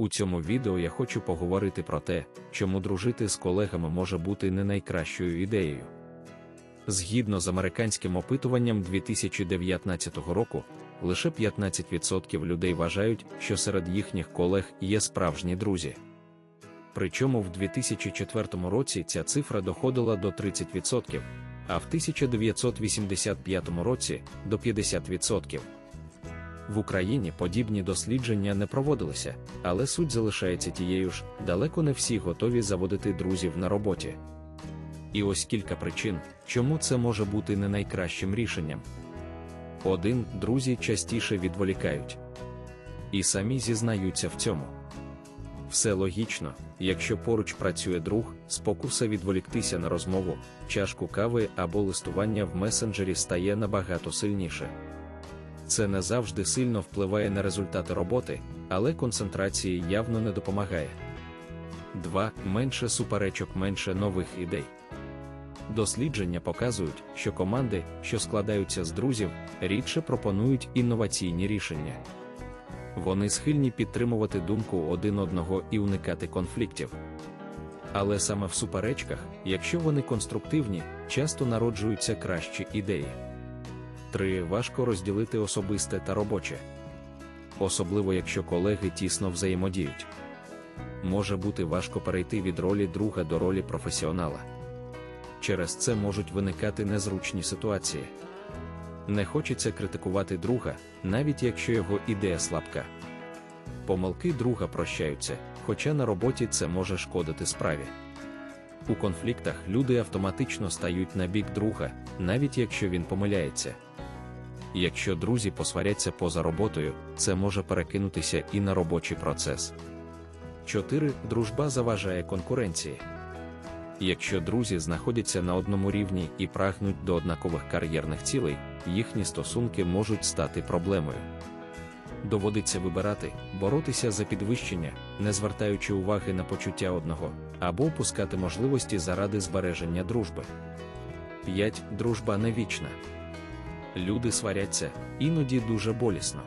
У цьому відео я хочу поговорити про те, чому дружити з колегами може бути не найкращою ідеєю. Згідно з американським опитуванням 2019 року, лише 15% людей вважають, що серед їхніх колег є справжні друзі. Причому в 2004 році ця цифра доходила до 30%, а в 1985 році до 50%. В Україні подібні дослідження не проводилися, але суть залишається тією ж, далеко не всі готові заводити друзів на роботі. І ось кілька причин, чому це може бути не найкращим рішенням. Один, друзі частіше відволікають. І самі зізнаються в цьому. Все логічно, якщо поруч працює друг, спокуса відволіктися на розмову, чашку кави або листування в месенджері стає набагато сильніше. Це не завжди сильно впливає на результати роботи, але концентрації явно не допомагає. 2. Менше суперечок, менше нових ідей. Дослідження показують, що команди, що складаються з друзів, рідше пропонують інноваційні рішення. Вони схильні підтримувати думку один одного і уникати конфліктів. Але саме в суперечках, якщо вони конструктивні, часто народжуються кращі ідеї. 3. Важко розділити особисте та робоче. Особливо якщо колеги тісно взаємодіють. Може бути важко перейти від ролі друга до ролі професіонала. Через це можуть виникати незручні ситуації. Не хочеться критикувати друга, навіть якщо його ідея слабка. Помилки друга прощаються, хоча на роботі це може шкодити справі. У конфліктах люди автоматично стають на бік друга, навіть якщо він помиляється. Якщо друзі посваряться поза роботою, це може перекинутися і на робочий процес. 4. Дружба заважає конкуренції. Якщо друзі знаходяться на одному рівні і прагнуть до однакових кар'єрних цілей, їхні стосунки можуть стати проблемою. Доводиться вибирати, боротися за підвищення, не звертаючи уваги на почуття одного, або опускати можливості заради збереження дружби. 5. Дружба не вічна. Люди сваряться, іноді дуже болісно.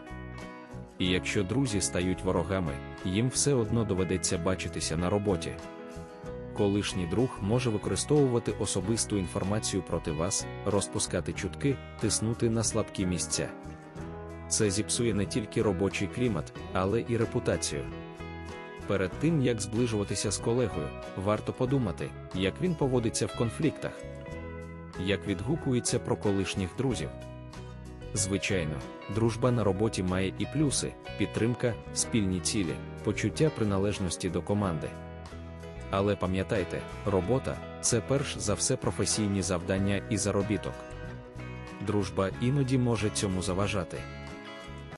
І якщо друзі стають ворогами, їм все одно доведеться бачитися на роботі. Колишній друг може використовувати особисту інформацію проти вас, розпускати чутки, тиснути на слабкі місця. Це зіпсує не тільки робочий клімат, але і репутацію. Перед тим як зближуватися з колегою, варто подумати, як він поводиться в конфліктах, як відгукується про колишніх друзів. Звичайно, дружба на роботі має і плюси, підтримка, спільні цілі, почуття приналежності до команди. Але пам'ятайте, робота це перш за все професійні завдання і заробіток. Дружба іноді може цьому заважати.